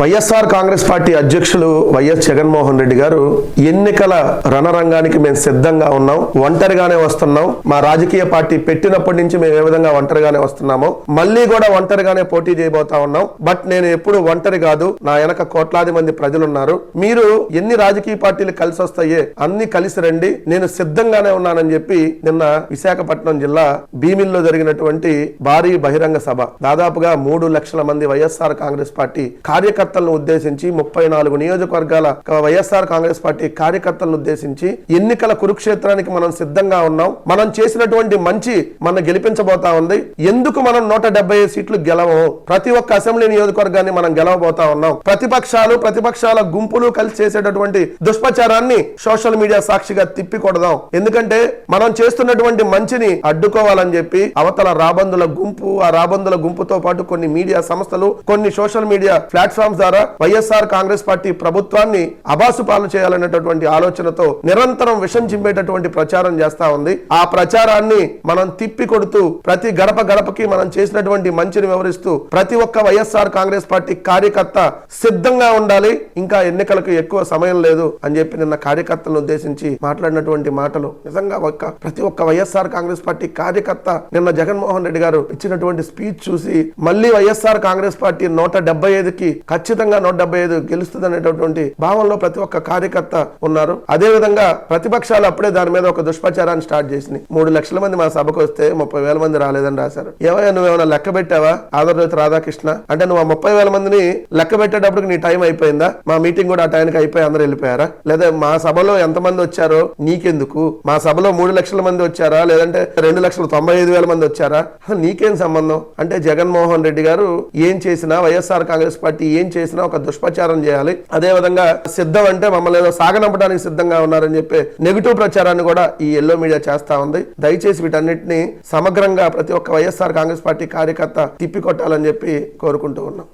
YSR Congress party అధ్యక్షులు YS Jaganmohan Reddy గారు ఎన్నికల రణరంగానికి మేము సిద్ధంగా ఉన్నాం ఒంటరిగానే వస్తున్నాం. మా రాజకీయ పార్టీ పెట్టినప్పటి నుంచి మేము ఏ విధంగా ఒంటరిగానే వస్తున్నామో మళ్ళీ కూడా ఒంటరిగానే పోటీ చేయబోతా ఉన్నాం. బట్ నేను ఎప్పుడు ఒంటరి కాదు నా వెనక కోట్లాది మంది ప్రజలు ఉన్నారు మీరు ఎన్ని రాజకీయ పార్టీలు కలిసి వస్తాయే అన్ని కలిసి రండి. నేను సిద్ధంగానే ఉన్నానని చెప్పి నిన్న విశాఖపట్నం జిల్లా భీమిల్లో జరిగినటువంటి భారీ బహిరంగ సభ. దాదాపుగా మూడు లక్షల మంది వైఎస్ఆర్ కాంగ్రెస్ పార్టీ కార్యకర్త కార్యకర్తలను ఉద్దేశించి ముప్పై నాలుగు నియోజకవర్గాల వైఎస్ఆర్ కాంగ్రెస్ పార్టీ కార్యకర్తలను ఉద్దేశించి ఎన్నికల కురుక్షేత్రానికి మనం సిద్ధంగా ఉన్నాం. మనం చేసినటువంటి మంచి మన గెలిపించబోతా ఉంది. ఎందుకు మనం నూట డెబ్బై సీట్లు గెలవము? ప్రతి ఒక్క అసెంబ్లీ నియోజకవర్గాన్ని మనం గెలవబోతా ఉన్నాం. ప్రతిపక్షాలు ప్రతిపక్షాల గుంపులు కలిసి చేసేటటువంటి దుష్ప్రచారాన్ని సోషల్ మీడియా సాక్షిగా తిప్పికొడదాం. ఎందుకంటే మనం చేస్తున్నటువంటి మంచిని అడ్డుకోవాలని చెప్పి అవతల రాబందుల గుంపు ఆ రాబందుల గుంపుతో పాటు కొన్ని మీడియా సంస్థలు కొన్ని సోషల్ మీడియా ప్లాట్ఫామ్స్ ద్వారా వైఎస్ఆర్ కాంగ్రెస్ పార్టీ ప్రభుత్వాన్ని అబాసు పాలు చేయాలనేటటువంటి ఆలోచనతో నిరంతరం విషం చింపేటటువంటి ప్రచారం చేస్తా ఉంది. ఆ ప్రచారాన్ని మనం తిప్పి కొడుతూ ప్రతి గడప గడపకి మనం చేసినటువంటి మంచిని వివరిస్తూ ప్రతి ఒక్క వైఎస్ఆర్ కాంగ్రెస్ పార్టీ కార్యకర్త సిద్ధంగా ఉండాలి. ఇంకా ఎన్నికలకు ఎక్కువ సమయం లేదు అని చెప్పి నిన్న కార్యకర్తలను ఉద్దేశించి మాట్లాడినటువంటి మాటలు. నిజంగా ఒక్క ప్రతి ఒక్క వైఎస్ఆర్ కాంగ్రెస్ పార్టీ కార్యకర్త నిన్న జగన్మోహన్ రెడ్డి గారు ఇచ్చినటువంటి స్పీచ్ చూసి మళ్ళీ వైఎస్ఆర్ కాంగ్రెస్ పార్టీ నూట డెబ్బై ఐదుకి ఖచ్చితంగా ఖచ్చితంగా నూట డెబ్బై ఐదు గెలుస్తుంది అనేటటువంటి భావంలో ప్రతి ఒక్క కార్యకర్త ఉన్నారు. అదే విధంగా ప్రతిపక్షాలు అప్పుడే దాని మీద ఒక దుష్ప్రచారాన్ని స్టార్ట్ చేసినాయి. మూడు లక్షల మంది మా సభకు వస్తే ముప్పై వేల మంది రాలేదని రాశారు. ఏమయ్యా నువ్వేమైనా లెక్క పెట్టావా? ఆంధ్రజ్యోతి రాధాకృష్ణ? అంటే నువ్వు ఆ ముప్పై వేల మందిని లెక్క పెట్టేటప్పటికి నీ టైం అయిపోయిందా? మా మీటింగ్ కూడా ఆ టైంకి అయిపోయి అందరూ వెళ్ళిపోయారా? లేదా మా సభలో ఎంత మంది వచ్చారో నీకెందుకు? మా సభలో మూడు లక్షల మంది వచ్చారా? లేదంటే రెండు లక్షల తొంభై ఐదు వేల మంది వచ్చారా? నీకేం సంబంధం? అంటే జగన్మోహన్ రెడ్డి గారు ఏం చేసినా వైఎస్ఆర్ కాంగ్రెస్ పార్టీ ఏం చేసినా ఒక దుష్ప్రచారం చేయాలి. అదే విధంగా సిద్ధం అంటే మమ్మల్ని ఏదో సాగనంపడానికి సిద్ధంగా ఉన్నారని చెప్పి నెగిటివ్ ప్రచారాన్ని కూడా ఈ ఎల్లో మీడియా చేస్తా ఉంది. దయచేసి వీటన్నిటిని సమగ్రంగా ప్రతి ఒక్క వైఎస్ఆర్ కాంగ్రెస్ పార్టీ కార్యకర్త తిప్పికొట్టాలని చెప్పి కోరుకుంటూ ఉన్నాం.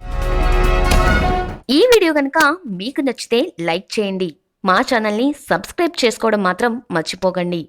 ఈ వీడియో కనుక మీకు నచ్చితే లైక్ చేయండి. మా ఛానల్ని సబ్స్క్రైబ్ చేసుకోవడం మాత్రం మర్చిపోకండి.